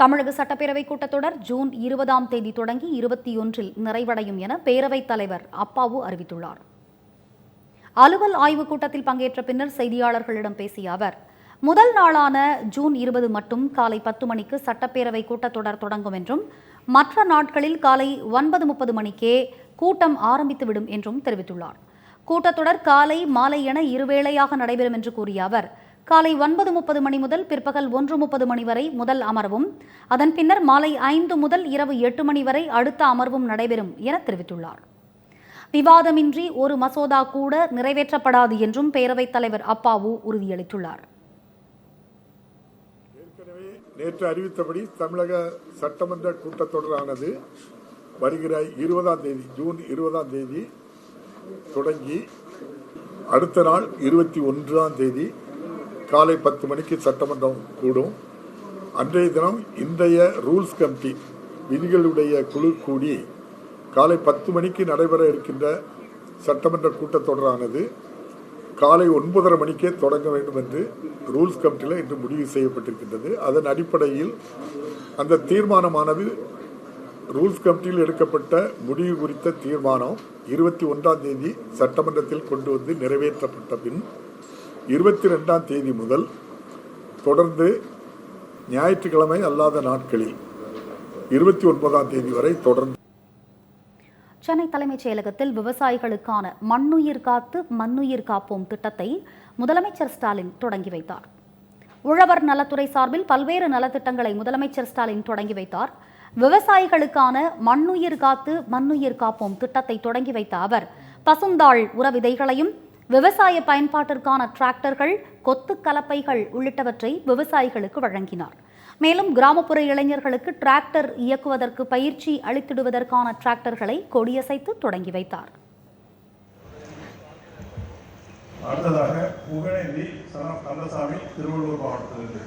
தமிழக சட்டப்பேரவை கூட்டத்தொடர் ஜூன் இருபதாம் தேதி தொடங்கி இருபத்தி ஒன்றில் நிறைவடையும் என பேரவைத் தலைவர் அப்பாவு அறிவித்துள்ளார். அலுவல் ஆய்வுக் கூட்டத்தில் பங்கேற்ற பின்னர் செய்தியாளர்களிடம் பேசிய அவர் முதல் நாளான ஜூன் இருபது மட்டும் காலை பத்து மணிக்கு சட்டப்பேரவை கூட்டத்தொடர் தொடங்கும் என்றும் மற்ற நாட்களில் காலை ஒன்பது முப்பது மணிக்கே கூட்டம் ஆரம்பித்துவிடும் என்றும் தெரிவித்துள்ளார். கூட்டத்தொடர் காலை மாலை என இருவேளையாக நடைபெறும் என்று கூறிய அவர் காலை ஒன்பது முப்பது மணி முதல் பிற்பகல் ஒன்று முப்பது மணி வரை முதல் அமர்வும். அதன் பின்னர் மாலை ஐந்து முதல் இரவு எட்டு மணி வரை அடுத்த அமர்வும் நடைபெறும் என தெரிவித்துள்ளார். விவாதமின்றி ஒரு மசோதா கூட நிறைவேற்றப்படாது என்றும் பேரவைத் தலைவர் அப்பாவு உறுதியளித்துள்ளார். ஏற்கனவே நேற்று அறிவித்தபடி தமிழக சட்டமன்ற கூட்டத்தொடரானது வருகிற இருபதாம் தேதி ஜூன் இருபதாம் தேதி தொடங்கி அடுத்த நாள் இருபத்தி ஒன்றாம் தேதி காலை பத்து மணிக்கு சட்டமன்றம் கூடும். அன்றைய தினம் இன்றைய ரூல்ஸ் கமிட்டி விதிகளுடைய குழு கூடி காலை பத்து மணிக்கு நடைபெற இருக்கின்ற சட்டமன்ற கூட்டத்தொடரானது காலை ஒன்பதரை மணிக்கே தொடங்க வேண்டும் என்று ரூல்ஸ் கமிட்டியில் இன்று முடிவு செய்யப்பட்டிருக்கின்றது. அதன் அடிப்படையில் அந்த தீர்மானமானது ரூல்ஸ் கமிட்டியில் எடுக்கப்பட்ட முடிவு குறித்த தீர்மானம் இருபத்தி ஒன்றாம் தேதி சட்டமன்றத்தில் கொண்டு வந்து நிறைவேற்றப்பட்ட பின் இருபத்தி ரெண்டாம் தேதி முதல் தொடர்ந்து ஞாயிற்றுக்கிழமை அல்லாத நாட்களில் இருபத்தி ஒன்பதாம் தேதி வரை தொடர்ந்து சென்னை தலைமைச் செயலகத்தில் விவசாயிகளுக்கான மண்ணுயிர் காத்து மண்ணுயிர் காப்போம் திட்டத்தை முதலமைச்சர் ஸ்டாலின் தொடங்கி வைத்தார். உழவர் நலத்துறை சார்பில் பல்வேறு நலத்திட்டங்களை முதலமைச்சர் ஸ்டாலின் தொடங்கி வைத்தார். விவசாயிகளுக்கான மண்ணுயிர் காத்து மண்ணுயிர் காப்போம் திட்டத்தை தொடங்கி வைத்த அவர் பசுந்தாள் உர விதைகளையும் விவசாய பயன்பாட்டிற்கான டிராக்டர்கள் கொத்து கலப்பைகள் உள்ளிட்டவற்றை விவசாயிகளுக்கு வழங்கினார். மேலும் கிராமப்புற இளைஞர்களுக்கு டிராக்டர் இயக்குவதற்கு பயிற்சி அளித்திடுவதற்கான டிராக்டர்களை கொடியசைத்து தொடங்கி வைத்தார். அடுத்ததாக புகழேந்தி கந்தசாமி திருவள்ளூர் மாவட்டத்திலிருந்து.